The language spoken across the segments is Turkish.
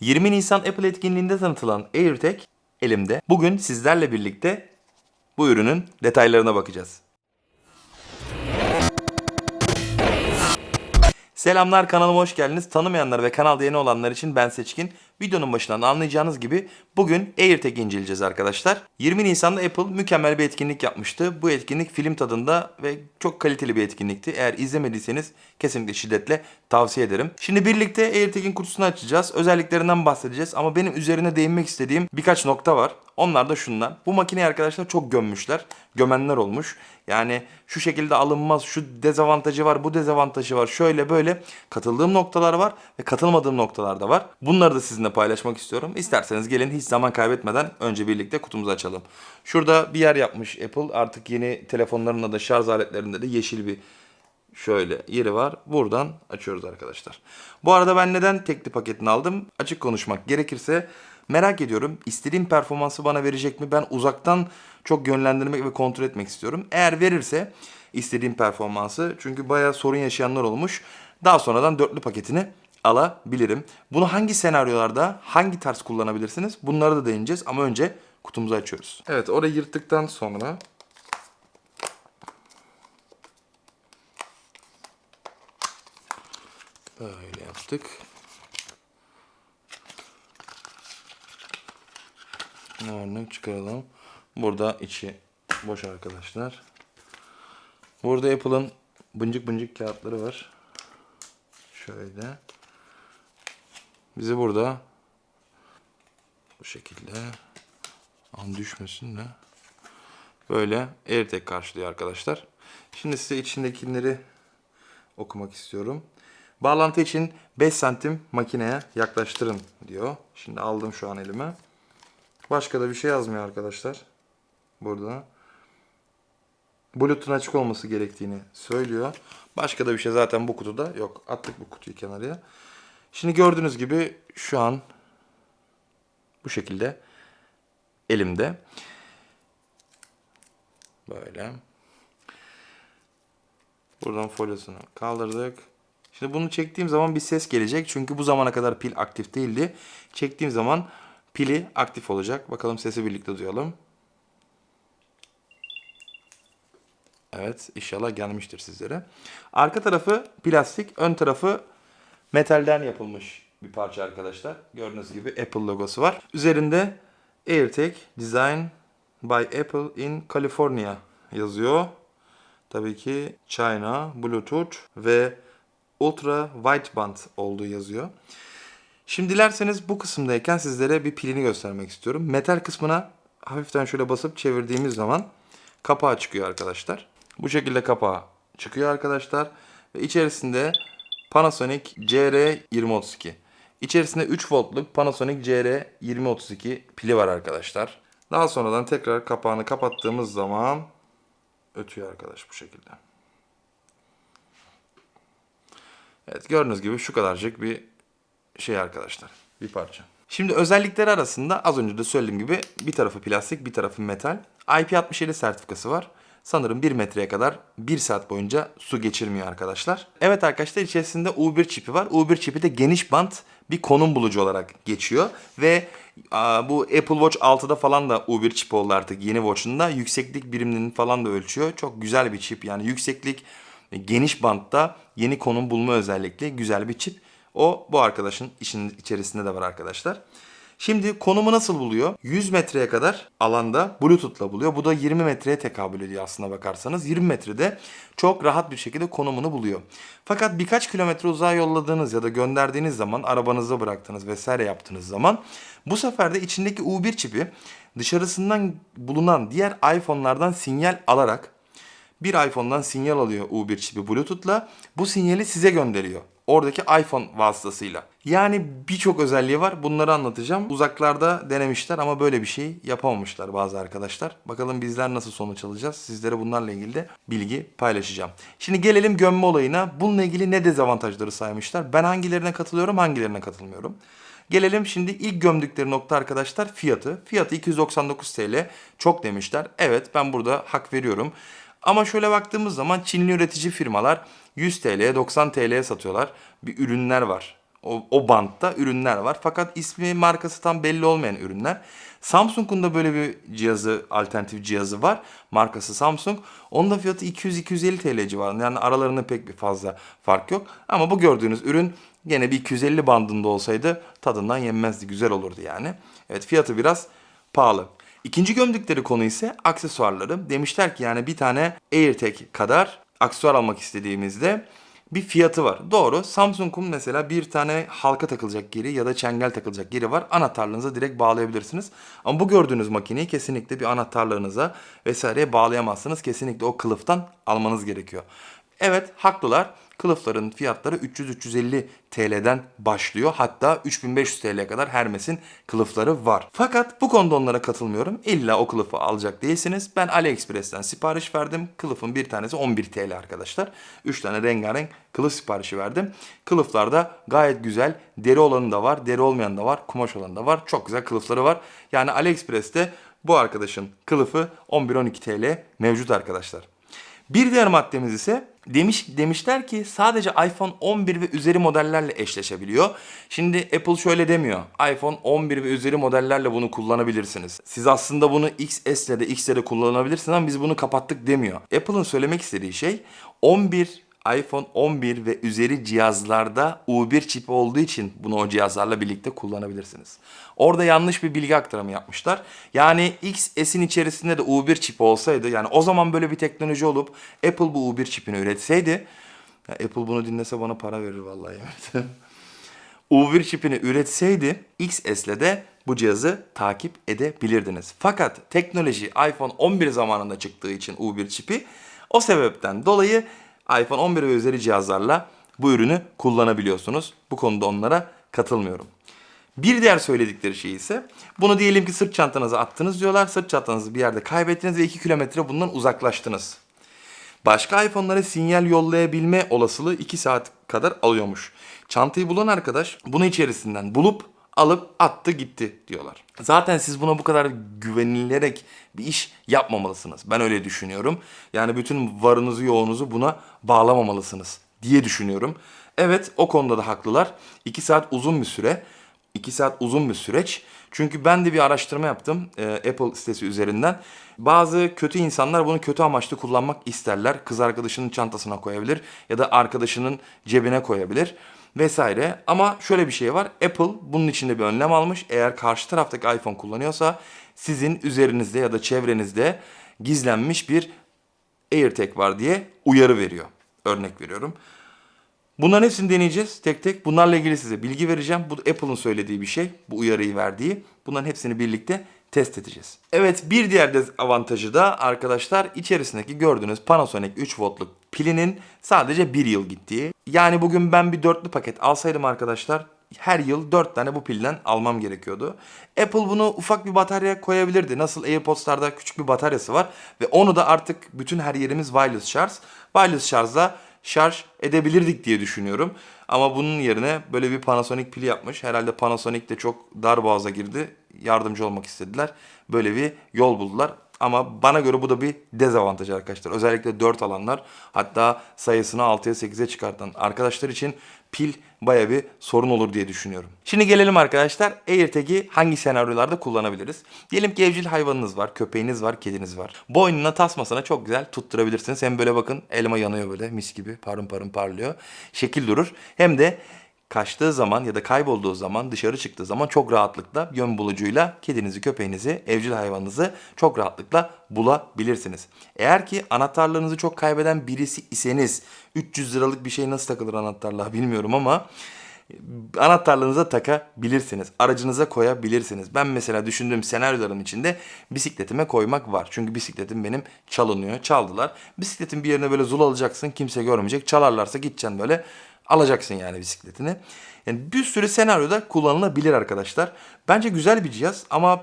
20 Nisan Apple etkinliğinde tanıtılan AirTag elimde. Bugün sizlerle birlikte bu ürünün detaylarına bakacağız. Selamlar kanalıma hoş geldiniz. Tanımayanlar ve kanalda yeni olanlar için ben Seçkin. Videonun başından anlayacağınız gibi bugün AirTag inceleyeceğiz arkadaşlar. 20 Nisan'da Apple mükemmel bir etkinlik yapmıştı. Bu etkinlik film tadında ve çok kaliteli bir etkinlikti. Eğer izlemediyseniz kesinlikle şiddetle tavsiye ederim. Şimdi birlikte AirTag'in kutusunu açacağız. Özelliklerinden bahsedeceğiz ama benim üzerine değinmek istediğim birkaç nokta var. Onlar da şunlar. Bu makineyi arkadaşlar çok gömmüşler. Gömenler olmuş. Yani şu şekilde alınmaz, şu dezavantajı var, bu dezavantajı var. Şöyle böyle katıldığım noktalar var ve katılmadığım noktalar da var. Bunları da sizinle paylaşmak istiyorum. İsterseniz gelin hiç zaman kaybetmeden önce birlikte kutumuzu açalım. Şurada bir yer yapmış Apple. Artık yeni telefonlarında da şarj aletlerinde de yeşil bir şöyle yeri var. Buradan açıyoruz arkadaşlar. Bu arada ben neden tekli paketini aldım? Açık konuşmak gerekirse merak ediyorum. İstediğim performansı bana verecek mi? Ben uzaktan çok yönlendirmek ve kontrol etmek istiyorum. Eğer verirse istediğim performansı çünkü bayağı sorun yaşayanlar olmuş. Daha sonradan dörtlü paketini alabilirim. Bunu hangi senaryolarda, hangi tarz kullanabilirsiniz? Bunları da değineceğiz ama önce kutumuzu açıyoruz. Evet, orayı yırttıktan sonra Böyle yaptık. Örnek çıkaralım. Burada içi boş arkadaşlar. Burada Apple'ın bıncık bıncık kağıtları var. Şöyle. Bizi burada bu şekilde an düşmesin de böyle AirTag karşılıyor arkadaşlar. Şimdi size içindekileri okumak istiyorum. Bağlantı için 5 santim makineye yaklaştırın diyor. Şimdi aldım şu an elime. Başka da bir şey yazmıyor arkadaşlar. Burada. Bluetooth'un açık olması gerektiğini söylüyor. Başka da bir şey zaten bu kutuda yok. Attık bu kutuyu kenarıya. Şimdi gördüğünüz gibi şu an bu şekilde elimde. Böyle. Buradan folyosunu kaldırdık. Şimdi bunu çektiğim zaman bir ses gelecek. Çünkü bu zamana kadar pil aktif değildi. Çektiğim zaman pili aktif olacak. Bakalım sesi birlikte duyalım. Evet inşallah gelmiştir sizlere. Arka tarafı plastik, ön tarafı metalden yapılmış bir parça arkadaşlar. Gördüğünüz gibi Apple logosu var. Üzerinde AirTag Design by Apple in California yazıyor. Tabii ki China, Bluetooth ve Ultra Wideband olduğu yazıyor. Şimdi dilerseniz bu kısımdayken sizlere bir pilini göstermek istiyorum. Metal kısmına hafiften şöyle basıp çevirdiğimiz zaman kapağı çıkıyor arkadaşlar. Bu şekilde kapağı çıkıyor arkadaşlar. Ve içerisinde Panasonic CR2032. İçerisinde 3 voltluk Panasonic CR2032 pili var arkadaşlar. Daha sonradan tekrar kapağını kapattığımız zaman ötüyor arkadaş bu şekilde. Evet gördüğünüz gibi şu kadarcık bir şey arkadaşlar. Bir parça. Şimdi özellikleri arasında az önce de söylediğim gibi bir tarafı plastik bir tarafı metal. IP67 sertifikası var. Sanırım 1 metreye kadar 1 saat boyunca su geçirmiyor arkadaşlar. Evet arkadaşlar içerisinde U1 çipi var. U1 çipi de geniş bant bir konum bulucu olarak geçiyor. Ve bu Apple Watch 6'da falan da U1 çip oldu artık yeni Watch'unda. Yükseklik birimlerini falan da ölçüyor. Çok güzel bir çip yani yükseklik e, geniş bantta yeni konum bulma özellikle güzel bir çip. O bu arkadaşın işin içerisinde de var arkadaşlar. Şimdi konumu nasıl buluyor? 100 metreye kadar alanda Bluetooth'la buluyor. Bu da 20 metreye tekabül ediyor aslına bakarsanız. 20 metrede çok rahat bir şekilde konumunu buluyor. Fakat birkaç kilometre uzağa yolladığınız ya da gönderdiğiniz zaman arabanızda bıraktığınız vesaire yaptığınız zaman bu sefer de içindeki U1 çipi dışarısından bulunan diğer iPhone'lardan sinyal alarak bir iPhone'dan sinyal alıyor U1 çipi Bluetooth'la. Bu sinyali size gönderiyor. Oradaki iPhone vasıtasıyla. Yani birçok özelliği var. Bunları anlatacağım. Uzaklarda denemişler ama böyle bir şey yapamamışlar bazı arkadaşlar. Bakalım bizler nasıl sonuç alacağız. Sizlere bunlarla ilgili de bilgi paylaşacağım. Şimdi gelelim gömme olayına. Bununla ilgili ne dezavantajları saymışlar? Ben hangilerine katılıyorum, hangilerine katılmıyorum? Gelelim şimdi ilk gömdükleri nokta arkadaşlar fiyatı. Fiyatı 299 TL. Çok demişler. Evet ben burada hak veriyorum. Ama şöyle baktığımız zaman Çinli üretici firmalar 100 TL'ye 90 TL'ye satıyorlar. Bir ürünler var. O, o bantta ürünler var. Fakat ismi markası tam belli olmayan ürünler. Samsung'un da böyle bir cihazı, alternatif cihazı var. Markası Samsung. Onun da fiyatı 200-250 TL civarında. Yani aralarında pek bir fazla fark yok. Ama bu gördüğünüz ürün gene bir 250 bandında olsaydı tadından yenmezdi. Güzel olurdu yani. Evet fiyatı biraz pahalı. İkinci gömdükleri konu ise aksesuarları. Demişler ki yani bir tane AirTag kadar aksesuar almak istediğimizde bir fiyatı var. Doğru. Samsung'un mesela bir tane halka takılacak geri ya da çengel takılacak geri var. Anahtarlığınıza direkt bağlayabilirsiniz. Ama bu gördüğünüz makineyi kesinlikle bir anahtarlığınıza vesaireye bağlayamazsınız. Kesinlikle o kılıftan almanız gerekiyor. Evet haklılar. Kılıfların fiyatları 300-350 TL'den başlıyor. Hatta 3500 TL'ye kadar Hermes'in kılıfları var. Fakat bu konuda onlara katılmıyorum. İlla o kılıfı alacak değilsiniz. Ben AliExpress'ten sipariş verdim. Kılıfın bir tanesi 11 TL arkadaşlar. 3 tane rengarenk kılıf siparişi verdim. Kılıflar da gayet güzel. Deri olanı da var, deri olmayan da var, kumaş olanı da var. Çok güzel kılıfları var. Yani AliExpress'te bu arkadaşın kılıfı 11-12 TL mevcut arkadaşlar. Bir diğer maddemiz ise demiş demişler ki sadece iPhone 11 ve üzeri modellerle eşleşebiliyor. Şimdi Apple şöyle demiyor. iPhone 11 ve üzeri modellerle bunu kullanabilirsiniz. Siz aslında bunu XS ile de X'le de kullanabilirsiniz ama biz bunu kapattık demiyor. Apple'ın söylemek istediği şey 11 iPhone 11 ve üzeri cihazlarda U1 çipi olduğu için bunu o cihazlarla birlikte kullanabilirsiniz. Orada yanlış bir bilgi aktarımı yapmışlar. Yani XS'in içerisinde de U1 çipi olsaydı yani o zaman böyle bir teknoloji olup Apple bu U1 çipini üretseydi ya Apple bunu dinlese bana para verir vallahi. Evet. U1 çipini üretseydi XS'le de bu cihazı takip edebilirdiniz. Fakat teknoloji iPhone 11 zamanında çıktığı için U1 çipi o sebepten dolayı iPhone 11 ve üzeri cihazlarla bu ürünü kullanabiliyorsunuz. Bu konuda onlara katılmıyorum. Bir diğer söyledikleri şey ise bunu diyelim ki sırt çantanıza attınız diyorlar. Sırt çantanızı bir yerde kaybettiniz ve 2 kilometre bundan uzaklaştınız. Başka iPhone'lara sinyal yollayabilme olasılığı 2 saat kadar alıyormuş. Çantayı bulan arkadaş bunu içerisinden bulup alıp attı gitti diyorlar. Zaten siz buna bu kadar güvenilerek bir iş yapmamalısınız. Ben öyle düşünüyorum. Yani bütün varınızı yoğunuzu buna bağlamamalısınız diye düşünüyorum. Evet o konuda da haklılar. 2 saat uzun bir süre. 2 saat uzun bir süreç. Çünkü ben de bir araştırma yaptım e, Apple sitesi üzerinden. Bazı kötü insanlar bunu kötü amaçlı kullanmak isterler. Kız arkadaşının çantasına koyabilir ya da arkadaşının cebine koyabilir vesaire. Ama şöyle bir şey var. Apple bunun içinde bir önlem almış. Eğer karşı taraftaki iPhone kullanıyorsa sizin üzerinizde ya da çevrenizde gizlenmiş bir AirTag var diye uyarı veriyor. Örnek veriyorum. Bunların hepsini deneyeceğiz tek tek. Bunlarla ilgili size bilgi vereceğim. Bu Apple'ın söylediği bir şey. Bu uyarıyı verdiği. Bunların hepsini birlikte test edeceğiz. Evet bir diğer dezavantajı da arkadaşlar içerisindeki gördüğünüz Panasonic 3 voltluk pilinin sadece bir yıl gittiği. Yani bugün ben bir dörtlü paket alsaydım arkadaşlar her yıl 4 tane bu pilden almam gerekiyordu. Apple bunu ufak bir batarya koyabilirdi. Nasıl AirPods'larda küçük bir bataryası var ve onu da artık bütün her yerimiz wireless şarj. Wireless şarjla şarj edebilirdik diye düşünüyorum. Ama bunun yerine böyle bir Panasonic pili yapmış. Herhalde Panasonic de çok dar boğaza girdi. Yardımcı olmak istediler. Böyle bir yol buldular. Ama bana göre bu da bir dezavantaj arkadaşlar. Özellikle 4 alanlar hatta sayısını 6'ya 8'e çıkartan arkadaşlar için pil baya bir sorun olur diye düşünüyorum. Şimdi gelelim arkadaşlar AirTag'i hangi senaryolarda kullanabiliriz? Diyelim ki evcil hayvanınız var, köpeğiniz var, kediniz var. Boynuna tasmasına çok güzel tutturabilirsiniz. Hem böyle bakın elma yanıyor böyle mis gibi parın parın parlıyor. Şekil durur. Hem de kaçtığı zaman ya da kaybolduğu zaman dışarı çıktığı zaman çok rahatlıkla yön bulucuyla kedinizi, köpeğinizi, evcil hayvanınızı çok rahatlıkla bulabilirsiniz. Eğer ki anahtarlarınızı çok kaybeden birisi iseniz 300 liralık bir şey nasıl takılır anahtarlığa bilmiyorum ama anahtarlarınıza takabilirsiniz. Aracınıza koyabilirsiniz. Ben mesela düşündüğüm senaryoların içinde bisikletime koymak var. Çünkü bisikletim benim çalınıyor. Çaldılar. Bisikletin bir yerine böyle zul alacaksın. Kimse görmeyecek. Çalarlarsa gideceksin böyle alacaksın yani bisikletini. Yani bir sürü senaryoda kullanılabilir arkadaşlar. Bence güzel bir cihaz ama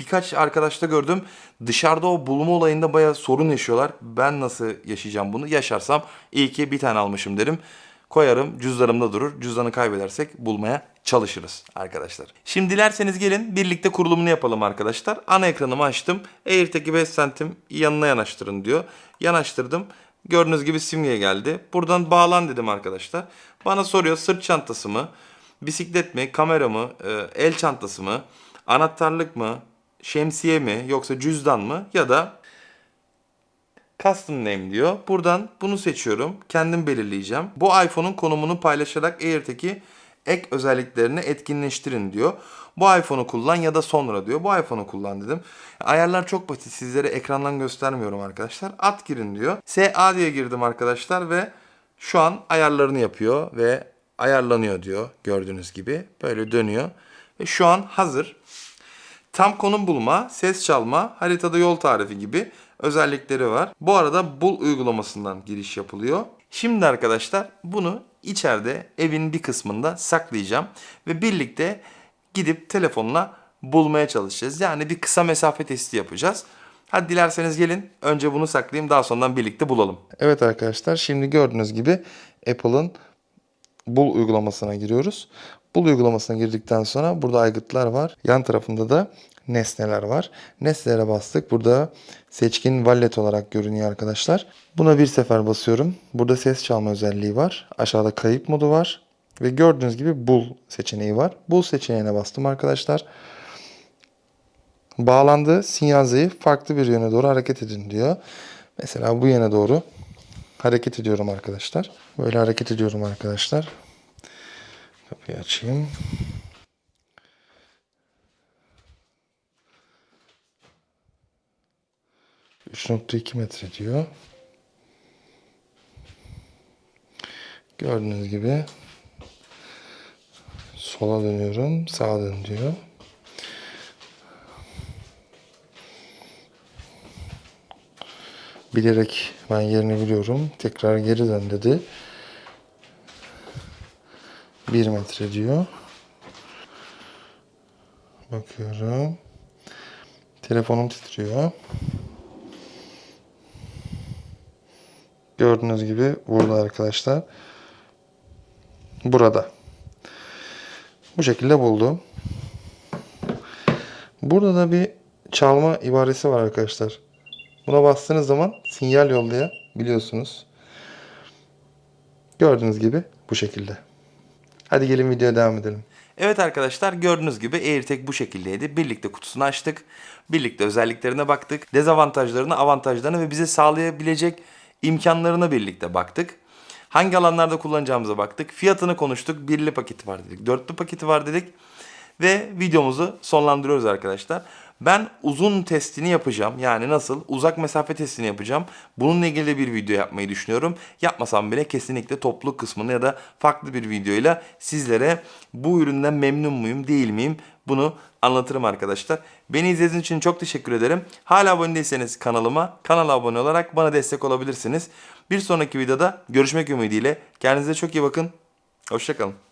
birkaç arkadaşta gördüm dışarıda o bulma olayında bayağı sorun yaşıyorlar. Ben nasıl yaşayacağım bunu? Yaşarsam iyi ki bir tane almışım derim. Koyarım cüzdanımda durur. Cüzdanı kaybedersek bulmaya çalışırız arkadaşlar. Şimdi dilerseniz gelin birlikte kurulumunu yapalım arkadaşlar. Ana ekranımı açtım. AirTag'i 5 santim yanına yanaştırın diyor. Yanaştırdım. Gördüğünüz gibi simge geldi. Buradan bağlan dedim arkadaşlar. Bana soruyor sırt çantası mı? bisiklet mi, kamera mı, e, el çantası mı, anahtarlık mı, şemsiye mi yoksa cüzdan mı ya da Custom name diyor. Buradan bunu seçiyorum. Kendim belirleyeceğim. Bu iPhone'un konumunu paylaşarak AirTag'i ek özelliklerini etkinleştirin diyor. Bu iPhone'u kullan ya da sonra diyor. Bu iPhone'u kullan dedim. Ayarlar çok basit. Sizlere ekrandan göstermiyorum arkadaşlar. At girin diyor. SA diye girdim arkadaşlar ve şu an ayarlarını yapıyor ve ayarlanıyor diyor. Gördüğünüz gibi. Böyle dönüyor. Ve şu an hazır. Tam konum bulma, ses çalma, haritada yol tarifi gibi özellikleri var. Bu arada Bul uygulamasından giriş yapılıyor. Şimdi arkadaşlar bunu içeride evin bir kısmında saklayacağım ve birlikte gidip telefonla bulmaya çalışacağız. Yani bir kısa mesafe testi yapacağız. Hadi dilerseniz gelin önce bunu saklayayım daha sonradan birlikte bulalım. Evet arkadaşlar şimdi gördüğünüz gibi Apple'ın Bul uygulamasına giriyoruz. Bul uygulamasına girdikten sonra burada aygıtlar var. Yan tarafında da nesneler var. Nesnelere bastık. Burada seçkin wallet olarak görünüyor arkadaşlar. Buna bir sefer basıyorum. Burada ses çalma özelliği var. Aşağıda kayıp modu var. Ve gördüğünüz gibi Bul seçeneği var. Bul seçeneğine bastım arkadaşlar. Bağlandı. Sinyal zayıf. Farklı bir yöne doğru hareket edin diyor. Mesela bu yöne doğru hareket ediyorum arkadaşlar. Böyle hareket ediyorum arkadaşlar. Kapıyı açayım. ...3.2 metre diyor. Gördüğünüz gibi... ...sola dönüyorum, sağa dön diyor. Bilerek ben yerini biliyorum. Tekrar geri dön dedi. 1 metre diyor. Bakıyorum. Telefonum titriyor. Gördüğünüz gibi burada arkadaşlar. Burada. Bu şekilde buldum. Burada da bir çalma ibaresi var arkadaşlar. Buna bastığınız zaman sinyal yollayabiliyorsunuz. Gördüğünüz gibi bu şekilde. Hadi gelin videoya devam edelim. Evet arkadaşlar gördüğünüz gibi AirTag bu şekildeydi. Birlikte kutusunu açtık. Birlikte özelliklerine baktık. Dezavantajlarına, avantajlarına ve bize sağlayabilecek imkanlarına birlikte baktık. Hangi alanlarda kullanacağımıza baktık. Fiyatını konuştuk. Birli paketi var dedik. Dörtlü paketi var dedik. Ve videomuzu sonlandırıyoruz arkadaşlar. Ben uzun testini yapacağım. Yani nasıl? Uzak mesafe testini yapacağım. Bununla ilgili bir video yapmayı düşünüyorum. Yapmasam bile kesinlikle toplu kısmını ya da farklı bir videoyla sizlere bu üründen memnun muyum değil miyim bunu anlatırım arkadaşlar. Beni izlediğiniz için çok teşekkür ederim. Hala abone değilseniz kanalıma, kanala abone olarak bana destek olabilirsiniz. Bir sonraki videoda görüşmek ümidiyle. Kendinize çok iyi bakın. Hoşçakalın.